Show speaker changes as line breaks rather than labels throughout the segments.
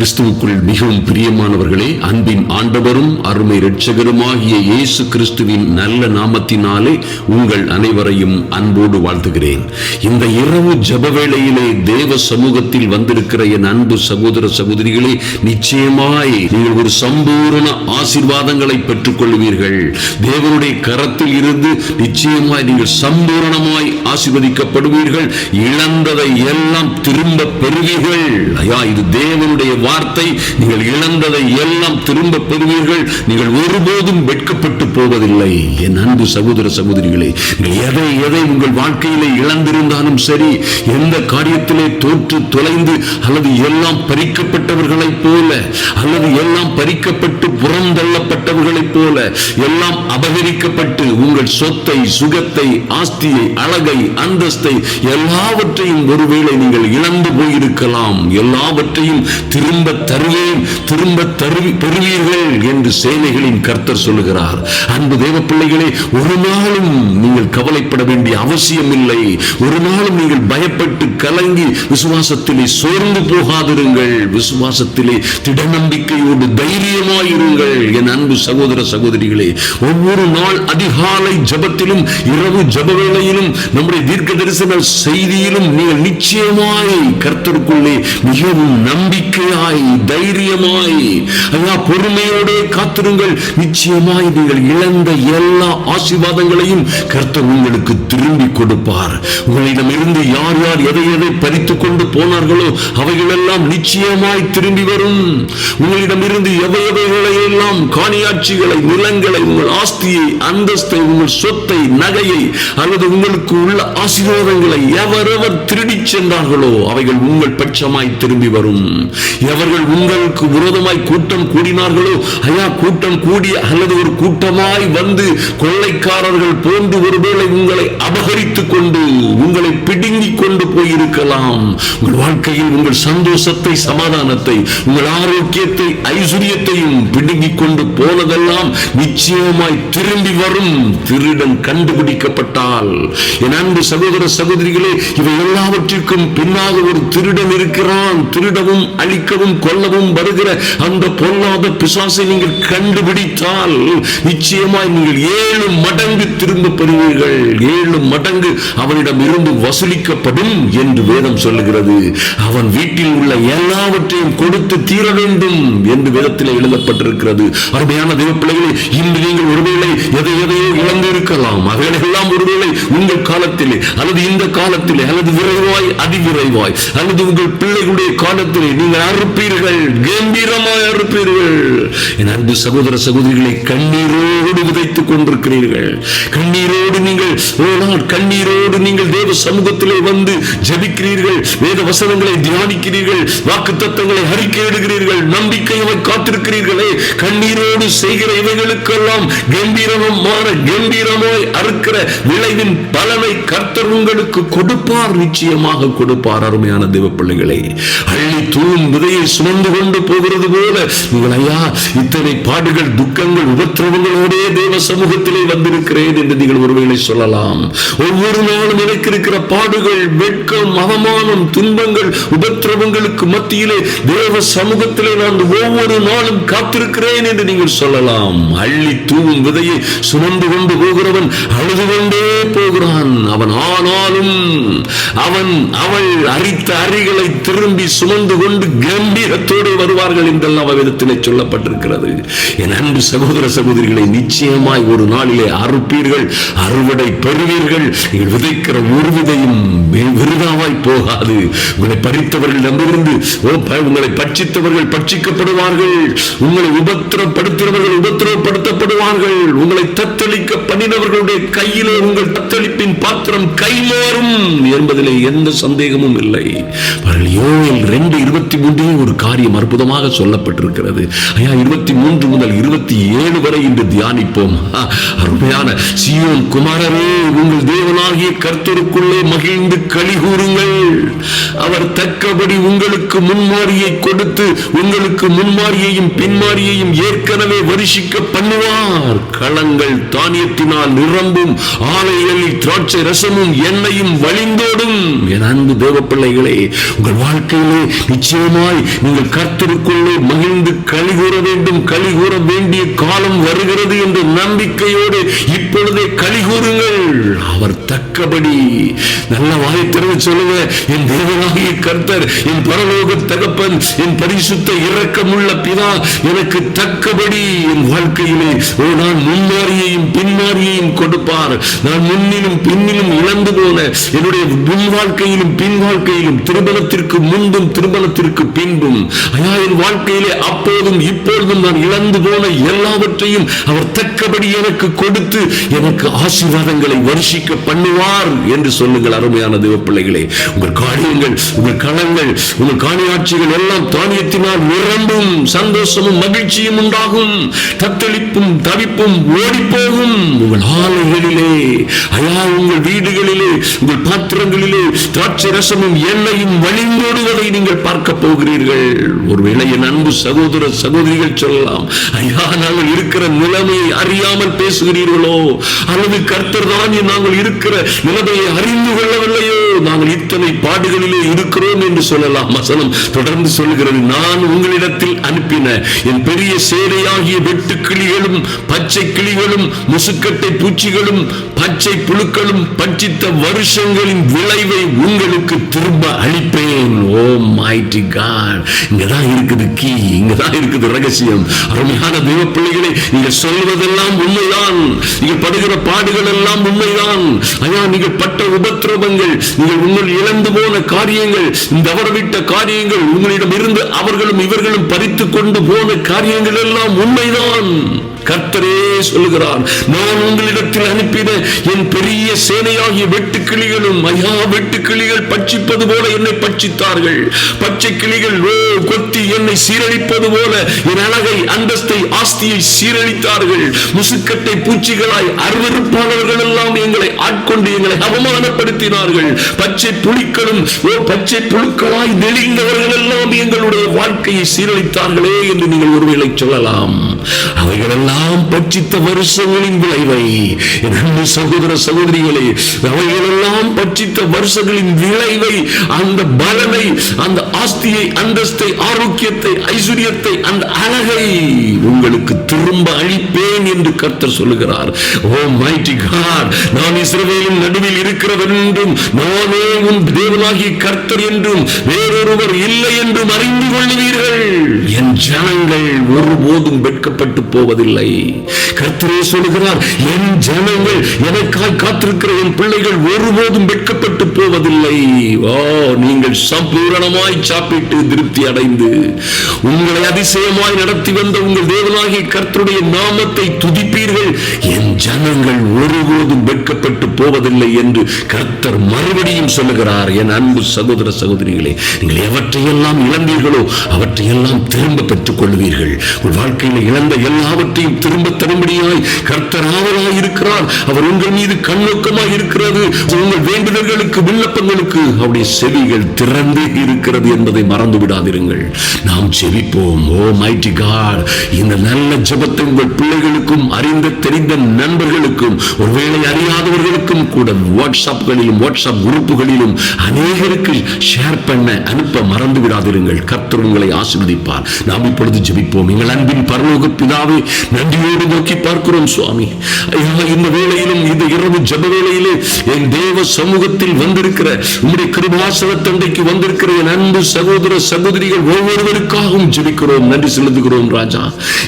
கிறிஸ்துவுக்குள் மிகவும் பிரியமானவர்களே அன்பின் ஆண்டவரும் அருமை இரட்சகருமாகிய இயேசு கிறிஸ்துவின் நல்ல நாமத்தினாலே உங்கள் அனைவரையும் அன்போடு வாழ்த்துகிறேன் இந்த இரவு ஜப வேளையிலே தேவ சமூகத்தில் வந்திருக்கிற என் அன்பு சகோதர சகோதரிகளே நிச்சயமாய் நீங்கள் ஒரு சம்பூரண ஆசிர்வாதங்களை பெற்றுக்கொள்வீர்கள் தேவனுடைய கரத்தில் இருந்து நிச்சயமாய் நீங்கள் சம்பூரணமாய் ஆசிர்வதிக்கப்படுவீர்கள் இழந்ததை எல்லாம் திரும்ப பெறுவீர்கள் ஐயா இது தேவனுடைய வார்த்தை நீங்கள் இழந்ததை எல்லாம் திரும்ப பெறுவீர்கள் நீங்கள் ஒருபோதும் வெட்கப்பட்டு போவதில்லை என் அன்பு சகோதர சகோதரிகளே எதை எதை உங்கள் வாழ்க்கையிலே இழந்திருந்தாலும் சரி எந்த காரியத்திலே தோற்று தொலைந்து அல்லது எல்லாம் பறிக்கப்பட்டவர்களைப் போல அல்லது எல்லாம் பறிக்கப்பட்டு புறந்தள்ளப்பட்டவர்களைப் போல எல்லாம் அபகரிக்கப்பட்டு உங்கள் சொத்தை சுகத்தை ஆஸ்தியை அழகை அந்தஸ்தை எல்லாவற்றையும் ஒருவேளை நீங்கள் இழந்து போயிருக்கலாம் எல்லாவற்றையும் திரும்ப திரும்ப தருவேன் திரும்ப தருவி பெறுவீர்கள் என்று சேனைகளின் கர்த்தர் சொல்லுகிறார் அன்பு தேவ பிள்ளைகளே ஒரு நாளும் நீங்கள் கவலைப்பட வேண்டிய அவசியம் இல்லை ஒரு நாளும் நீங்கள் பயப்பட்டு கலங்கி விசுவாசத்திலே சோர்ந்து போகாதிருங்கள் விசுவாசத்திலே திட நம்பிக்கையோடு தைரியமாயிருங்கள் என் அன்பு சகோதர சகோதரிகளே ஒவ்வொரு நாள் அதிகாலை ஜபத்திலும் இரவு ஜப வேளையிலும் நம்முடைய தீர்க்க தரிசன செய்தியிலும் நீங்கள் நிச்சயமாய் கர்த்தருக்குள்ளே மிகவும் நம்பிக்கையாய் தைரியமாய் தைரியமாய் ஐயா பொறுமையோடு காத்திருங்கள் நிச்சயமாய் நீங்கள் இழந்த எல்லா ஆசீர்வாதங்களையும் கர்த்தர் உங்களுக்கு திரும்பி கொடுப்பார் உங்களிடம் இருந்து யார் யார் எதை எதை பறித்து கொண்டு போனார்களோ அவைகளெல்லாம் நிச்சயமாய் திரும்பி வரும் உங்களிடம் இருந்து எவை எவைகளை எல்லாம் காணியாட்சிகளை நிலங்களை உங்கள் ஆஸ்தியை அந்தஸ்தை உங்கள் சொத்தை நகையை அல்லது உங்களுக்கு உள்ள ஆசீர்வாதங்களை எவரெவர் திருடி சென்றார்களோ அவைகள் உங்கள் பட்சமாய் திரும்பி வரும் எவர் அவர்கள் உங்களுக்கு விரோதமாய் கூட்டம் கூடினார்களோ ஐயா கூட்டம் கூடி அல்லது ஒரு கூட்டமாய் வந்து கொள்ளைக்காரர்கள் போன்று ஒருவேளை உங்களை அபகரித்துக் கொண்டு உங்களை பிடுங்கிக் கொண்டு போயிருக்கலாம் உங்கள் வாழ்க்கையில் உங்கள் சந்தோஷத்தை சமாதானத்தை உங்கள் ஆரோக்கியத்தை ஐஸ்வர்யத்தையும் பிடுங்கிக் கொண்டு போனதெல்லாம் நிச்சயமாய் திரும்பி வரும் திருடன் கண்டுபிடிக்கப்பட்டால் என் அன்பு சகோதர சகோதரிகளே இவை எல்லாவற்றிற்கும் பின்னாக ஒரு திருடன் இருக்கிறான் திருடவும் அழிக்கவும் அழிக்கவும் கொள்ளவும் வருகிற அந்த பொல்லாத பிசாசை நீங்கள் கண்டுபிடித்தால் நிச்சயமாய் நீங்கள் ஏழு மடங்கு திரும்ப பெறுவீர்கள் ஏழு மடங்கு அவனிடம் இருந்து வசூலிக்கப்படும் என்று வேதம் சொல்லுகிறது அவன் வீட்டில் உள்ள எல்லாவற்றையும் கொடுத்து தீர வேண்டும் என்று வேதத்தில் எழுதப்பட்டிருக்கிறது அருமையான தெய்வ பிள்ளைகளை இன்று நீங்கள் ஒருவேளை எதை எதையோ இழந்து இருக்கலாம் அவைகளெல்லாம் ஒருவேளை உங்கள் காலத்திலே அல்லது இந்த காலத்திலே அல்லது விரைவாய் அதிவிரைவாய் அல்லது உங்கள் பிள்ளைகளுடைய காலத்திலே நீங்கள் இருப்பீர்கள் கம்பீரமாக இருப்பீர்கள் என் அன்பு சகோதர சகோதரிகளை கண்ணீரோடு விதைத்துக் கொண்டிருக்கிறீர்கள் கண்ணீரோடு நீங்கள் ஓனால் கண்ணீரோடு நீங்கள் தேவ சமூகத்திலே வந்து ஜபிக்கிறீர்கள் வேத வசனங்களை தியானிக்கிறீர்கள் வாக்கு தத்துவங்களை அறிக்கை எடுகிறீர்கள் நம்பிக்கையை காத்திருக்கிறீர்களே கண்ணீரோடு செய்கிற இவைகளுக்கெல்லாம் கம்பீரமும் மாற கம்பீரமாய் அறுக்கிற விளைவின் பலனை கர்த்தர் உங்களுக்கு கொடுப்பார் நிச்சயமாக கொடுப்பார் அருமையான தேவ பிள்ளைகளை தூள் விதையை சுமந்து கொண்டு போகிறது போல நீங்கள் ஐயா இத்தனை பாடுகள் துக்கங்கள் உபத்திரவங்களோடே தேவ சமூகத்திலே வந்திருக்கிறேன் என்று நீங்கள் ஒருவேளை சொல்லலாம் ஒவ்வொரு நாளும் எனக்கு இருக்கிற பாடுகள் வெட்கம் அவமானம் துன்பங்கள் உபத்திரவங்களுக்கு மத்தியிலே தேவ சமூகத்திலே நான் ஒவ்வொரு நாளும் காத்திருக்கிறேன் என்று நீங்கள் சொல்லலாம் அள்ளி தூவும் விதையை சுமந்து கொண்டு போகிறவன் அழுது கொண்டே போகிறான் அவன் ஆனாலும் அவன் அவள் அரித்த அறிகளை திரும்பி சுமந்து கொண்டு கம்பீரத்தோடு வருவார்கள் என்றெல்லாம் வேதத்திலே சொல்லப்பட்டிருக்கிறது என் அன்பு சகோதர சகோதரிகளை நிச்சயமாய் ஒரு நாளிலே அறுப்பீர்கள் அறுவடை பெறுவீர்கள் நீங்கள் விதைக்கிற ஒரு விதையும் விருதாவாய் போகாது உங்களை பறித்தவர்கள் நம்மிருந்து உங்களை பட்சித்தவர்கள் பட்சிக்கப்படுவார்கள் உங்களை உபத்திரப்படுத்தினவர்கள் உபத்திரப்படுத்தப்படுவார்கள் உங்களை தத்தளிக்க பண்ணினவர்களுடைய கையிலே உங்கள் தத்தளிப்பின் பாத்திரம் கைமாறும் என்பதிலே எந்த சந்தேகமும் இல்லை யோவில் ரெண்டு இருபத்தி மூன்றிலே ஒரு காரியம் அற்புதமாக சொல்லப்பட்டிருக்கிறது ஐயா இருபத்தி மூன்று முதல் இருபத்தி ஏழு வரை இன்று தியானிப்போம் அருமையான சியோன் குமாரரே உங்கள் தேவனாகிய கர்த்தருக்குள்ளே மகிழ்ந்து களி கூறுங்கள் அவர் தக்கபடி உங்களுக்கு முன்மாரியை கொடுத்து உங்களுக்கு முன்மாரியையும் பின்மாரியையும் ஏற்கனவே வருஷிக்க பண்ணுவார் களங்கள் தானியத்தினால் நிரம்பும் ஆலைகளில் திராட்சை ரசமும் எண்ணையும் வழிந்தோடும் என அன்பு தேவ பிள்ளைகளே உங்கள் வாழ்க்கையிலே நிச்சயமாய் நீங்கள் கர்த்தருக்குள்ளே மகிழ்ந்து களி கூற வேண்டும் களி கூற வேண்டிய காலம் வருகிறது என்ற நம்பிக்கையோடு இப்பொழுதே களி கூறுங்கள் அவர் தக்கபடி நல்ல வாயை திறந்து சொல்லுங்க என் தேவனாகிய கர்த்தர் என் பரலோக தகப்பன் என் பரிசுத்த இரக்கமுள்ள பிதா எனக்கு தக்கபடி என் வாழ்க்கையிலே ஒரு நான் முன்மாறியையும் பின்மாறியையும் கொடுப்பார் நான் முன்னிலும் பின்னிலும் இழந்து போன என்னுடைய முன் வாழ்க்கையிலும் பின் வாழ்க்கையிலும் திருமணத்திற்கு முன்பும் திருமண போர்க்களத்திற்கு பின்பும் ஐயா என் வாழ்க்கையிலே அப்போதும் இப்பொழுதும் நான் இழந்து போன எல்லாவற்றையும் அவர் தக்கபடி எனக்கு கொடுத்து எனக்கு ஆசீர்வாதங்களை வருஷிக்க பண்ணுவார் என்று சொல்லுங்கள் அருமையான தேவ பிள்ளைகளே உங்கள் காரியங்கள் உங்கள் கணங்கள் உங்கள் காணியாட்சிகள் எல்லாம் தானியத்தினால் நிரம்பும் சந்தோஷமும் மகிழ்ச்சியும் உண்டாகும் தத்தளிப்பும் தவிப்பும் ஓடிப்போகும் உங்கள் ஆலைகளிலே ஐயா உங்கள் வீடுகளிலே உங்கள் பாத்திரங்களிலே திராட்சை ரசமும் எண்ணையும் வழிந்தோடுவதை நீங்கள் பார்க்க போகிறீர்கள் ஒருவேளை என் அன்பு சகோதர சகோதரிகள் சொல்லலாம் ஐயா நாங்கள் இருக்கிற நிலைமையை அறியாமல் பேசுகிறீர்களோ அல்லது கர்த்தர் தான் நாங்கள் இருக்கிற நிலைமையை அறிந்து கொள்ளவில்லையோ நாங்கள் இத்தனை பாடுகளிலே இருக்கிறோம் என்று சொல்லலாம் வசனம் தொடர்ந்து சொல்லுகிறது நான் உங்களிடத்தில் அனுப்பின என் பெரிய சேரையாகிய வெட்டு கிளிகளும் பச்சை கிளிகளும் முசுக்கட்டை பூச்சிகளும் பச்சை புழுக்களும் பட்சித்த வருஷங்களின் விளைவை உங்களுக்கு திரும்ப அளிப்பேன் ஓ மைட்டி காட் இங்கதான் இருக்குது கீ இங்கதான் இருக்குது ரகசியம் அருமையான தெய்வ பிள்ளைகளை நீங்க சொல்வதெல்லாம் உண்மைதான் நீங்க படுகிற பாடுகள் எல்லாம் உண்மைதான் ஐயா நீங்க பட்ட உபத்திரவங்கள் நீங்கள் உங்கள் இழந்து போன காரியங்கள் தவறவிட்ட காரியங்கள் உங்களிடம் இருந்து அவர்களும் இவர்களும் பறித்து கொண்டு போன காரியங்கள் எல்லாம் உண்மைதான் கர்த்தரே சொல்கிறார் நான் உங்களிடத்தில் அனுப்பின என் பெரிய சேனையாகிய வெட்டுக்கிளிகளும் ஐயா வெட்டுக்கிளிகள் பட்சிப்பது போல என்னை பட்சித்தார்கள் பச்சை கிளிகள் கொத்தி என்னை சீரழிப்பது போல என் அழகை அந்தஸ்து ஆஸ்தியை சீரழித்தார்கள் முசுக்கட்டை பூச்சிகளாய் அருவறுப்பானவர்கள் எல்லாம் எங்களை ஆட்கொண்டு எங்களை அவமானப்படுத்தினார்கள் பச்சை புலிக்களும் ஓ பச்சை புழுக்களாய் நெளிந்தவர்கள் எல்லாம் எங்களுடைய வாழ்க்கையை சீரழித்தார்களே என்று நீங்கள் ஒருவேளை சொல்லலாம் அவைகளெல்லாம் பட்சித்த வருஷங்களின் விளைவை என்னுடைய சகோதர சகோதரிகளே அவைகளெல்லாம் பட்சித்த வருஷங்களின் விளைவை அந்த பலனை அந்த ஆஸ்தியை அந்தஸ்தை ஆரோக்கியத்தை ஐஸ்வர்யத்தை அந்த அழகை உங்கள் உங்களுக்கு திரும்ப அழிப்பேன் என்று கர்த்தர் சொல்லுகிறார் ஓ மைட்டி காட் நான் இஸ்ரவேலின் நடுவில் நானே உன் தேவனாகிய கர்த்தர் என்றும் வேறொருவர் இல்லை என்றும் அறிந்து கொள்ளுவீர்கள் என் ஜனங்கள் ஒருபோதும் வெட்கப்பட்டு போவதில்லை கர்த்தரே சொல்லுகிறார் என் ஜனங்கள் எனக்காய் காத்திருக்கிற என் பிள்ளைகள் ஒருபோதும் வெட்கப்பட்டு போவதில்லை ஓ நீங்கள் சம்பூரணமாய் சாப்பிட்டு திருப்தி அடைந்து உங்களை அதிசயமாய் நடத்தி வந்த உங்கள் தேவனா கர்த்தராகி கர்த்தருடைய நாமத்தை துதிப்பீர்கள் என் ஜனங்கள் ஒருபோதும் வெட்கப்பட்டு போவதில்லை என்று கர்த்தர் மறுபடியும் சொல்லுகிறார் என் அன்பு சகோதர சகோதரிகளே நீங்கள் எவற்றையெல்லாம் இழந்தீர்களோ அவற்றையெல்லாம் திரும்ப பெற்றுக் கொள்வீர்கள் உங்கள் வாழ்க்கையில் இழந்த எல்லாவற்றையும் திரும்ப தரும்படியாய் கர்த்தர் ஆவலாய் இருக்கிறார் அவர் உங்கள் மீது கண்ணோக்கமாக இருக்கிறது உங்கள் வேண்டுதல்களுக்கு விண்ணப்பங்களுக்கு அவருடைய செவிகள் திறந்து இருக்கிறது என்பதை மறந்து விடாதிருங்கள் நாம் செவிப்போம் ஓ மைட்டி காட் இந்த நல்ல ஜபத்தை உங்கள் பிள்ளைகளுக்கும் அறிந்த தெரிந்த நண்பர்களுக்கும் ஒருவேளை அறியாதவர்களுக்கும் கூட வாட்ஸ்அப்களிலும் வாட்ஸ்அப் குரூப்புகளிலும் அநேகருக்கு ஷேர் பண்ண அனுப்ப மறந்து விடாதிருங்கள் கர்த்தர் உங்களை ஆசிர்வதிப்பார் நாம் இப்பொழுது ஜபிப்போம் எங்கள் அன்பின் பரலோக பிதாவை நன்றியோடு நோக்கி பார்க்கிறோம் சுவாமி இந்த வேளையிலும் இந்த இரவு ஜப வேளையிலே என் தேவ சமூகத்தில் வந்திருக்கிற உங்களுடைய கிருபாசன தந்தைக்கு வந்திருக்கிற என் அன்பு சகோதர சகோதரிகள் ஒவ்வொருவருக்காகவும் ஜபிக்கிறோம் நன்றி செலுத்துகிறோம் ராஜா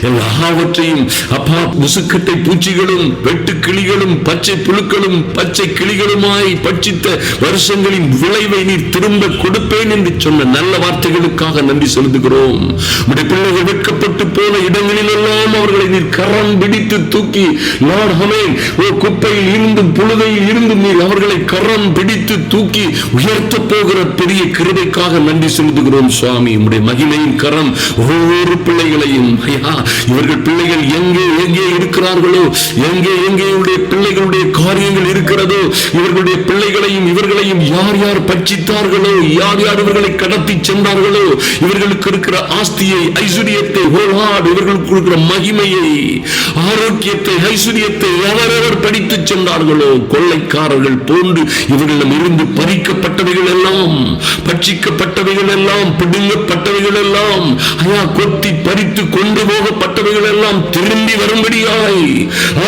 எல்லாவற்றையும் அப்பா முசுக்கட்டை பூச்சிகளும் வெட்டு கிளிகளும் பச்சை புழுக்களும் பச்சை கிளிகளுமாய் பட்சித்த வருஷங்களின் விளைவை நீர் திரும்ப கொடுப்பேன் என்று சொன்ன நல்ல வார்த்தைகளுக்காக நன்றி செலுத்துகிறோம் உடைய பிள்ளைகள் வெட்கப்பட்டு போன இடங்களில் எல்லாம் அவர்களை நீர் கரம் பிடித்து தூக்கி லார்ட் ஹமேன் ஓ குப்பையில் இருந்தும் புழுதையில் இருந்தும் நீர் அவர்களை கரம் பிடித்து தூக்கி உயர்த்த போகிற பெரிய கிருபைக்காக நன்றி செலுத்துகிறோம் சுவாமி உடைய மகிமையின் கரம் ஒவ்வொரு பிள்ளைகளையும் ஐயா இவர்கள் பிள்ளைகள் எங்கே எங்கே இருக்கிறார்களோ எங்கே எங்கே பிள்ளைகளுடைய காரியங்கள் இருக்கிறதோ இவர்களுடைய பிள்ளைகளையும் இவர்களையும் யார் யார் பட்சித்தார்களோ யார் யார் இவர்களை கடத்தி சென்றார்களோ இவர்களுக்கு இருக்கிற ஆஸ்தியை ஐஸ்வர்யத்தை ஓலாடு இவர்களுக்கு இருக்கிற மகிமையை ஆரோக்கியத்தை ஐஸ்வர்யத்தை எவரெவர் படித்து சென்றார்களோ கொள்ளைக்காரர்கள் போன்று இவர்களிடம் இருந்து பறிக்கப்பட்டவைகள் எல்லாம் பட்சிக்கப்பட்டவைகள் எல்லாம் பிடுங்கப்பட்டவைகள் எல்லாம் கொட்டி பறித்து கொண்டு போகப்பட்ட கொடுத்தவைகள் எல்லாம் திரும்பி வரும்படியாய்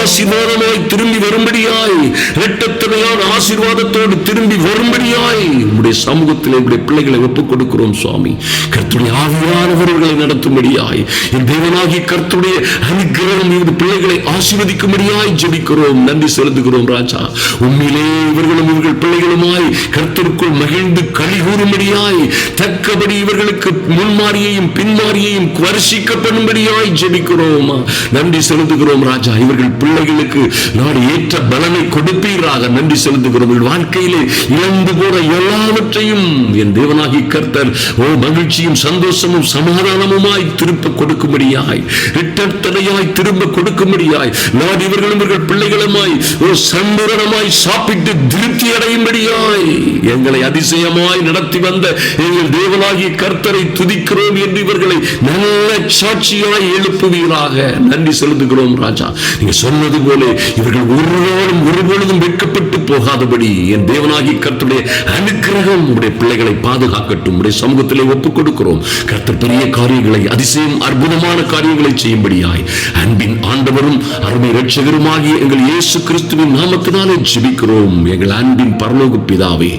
ஆசீர்வாதமாய் திரும்பி வரும்படியாய் இரட்டத்தவையான ஆசீர்வாதத்தோடு திரும்பி வரும்படியாய் உங்களுடைய சமூகத்தில் என்னுடைய பிள்ளைகளை ஒப்புக் கொடுக்கிறோம் சுவாமி கர்த்துடைய ஆவியானவர்களை நடத்தும்படியாய் என் தேவனாகி கர்த்துடைய அனுகிரகம் இவரது பிள்ளைகளை ஆசீர்வதிக்கும்படியாய் ஜெபிக்கிறோம் நன்றி செலுத்துகிறோம் ராஜா உண்மையிலே இவர்களும் இவர்கள் பிள்ளைகளுமாய் கர்த்தருக்குள் மகிழ்ந்து களி கூறும்படியாய் தக்கபடி இவர்களுக்கு முன்மாறியையும் பின்மாறியையும் வரிசிக்கப்படும்படியாய் ஜெபிக்கிறோம் துதிக்கிறோம் நன்றி செலுத்துகிறோம் ராஜா இவர்கள் பிள்ளைகளுக்கு நான் ஏற்ற பலனை கொடுப்பீராக நன்றி செலுத்துகிறோம் வாழ்க்கையிலே இழந்து போற எல்லாவற்றையும் என் தேவனாகி கர்த்தர் ஓ மகிழ்ச்சியும் சந்தோஷமும் சமாதானமுமாய் திருப்ப கொடுக்கும்படியாய் ரிட்டர் திரும்ப கொடுக்கும்படியாய் நான் இவர்களும் இவர்கள் பிள்ளைகளுமாய் ஓ சம்பூரணமாய் சாப்பிட்டு திருப்தி அடையும்படியாய் எங்களை அதிசயமாய் நடத்தி வந்த எங்கள் தேவனாகி கர்த்தரை துதிக்கிறோம் என்று இவர்களை நல்ல சாட்சியாய் எழுப்பு துதியுதாக நன்றி செலுத்துகிறோம் ராஜா நீங்க சொன்னது போல இவர்கள் ஒரு நாளும் ஒருபொழுதும் வெட்கப்பட்டு போகாதபடி என் தேவனாகி கர்த்துடைய அனுக்கிரகம் உடைய பிள்ளைகளை பாதுகாக்கட்டும் உடைய சமூகத்திலே ஒப்புக் கொடுக்கிறோம் கர்த்தர் பெரிய காரியங்களை அதிசயம் அற்புதமான காரியங்களை செய்யும்படியாய் அன்பின் ஆண்டவரும் அருமை ரட்சகருமாகி எங்கள் இயேசு கிறிஸ்துவின் நாமத்தினாலே ஜிபிக்கிறோம் எங்கள் அன்பின் பரலோக பிதாவே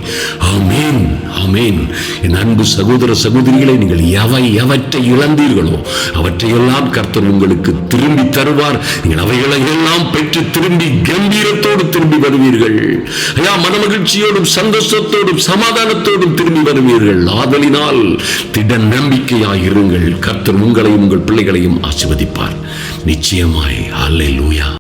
ஆமேன் ஆமேன் என் அன்பு சகோதர சகோதரிகளை நீங்கள் எவை எவற்றை இழந்தீர்களோ அவற்றையெல்லாம் கர்த்தர் கர்த்தர் உங்களுக்கு திரும்பி தருவார் நீங்கள் அவைகளை எல்லாம் பெற்று திரும்பி கம்பீரத்தோடு திரும்பி வருவீர்கள் ஐயா மகிழ்ச்சியோடும் சந்தோஷத்தோடும் சமாதானத்தோடும் திரும்பி வருவீர்கள் ஆதலினால் திட நம்பிக்கையாக இருங்கள் கத்தர் உங்களையும் உங்கள் பிள்ளைகளையும் ஆசிர்வதிப்பார் நிச்சயமாய் அல்ல லூயா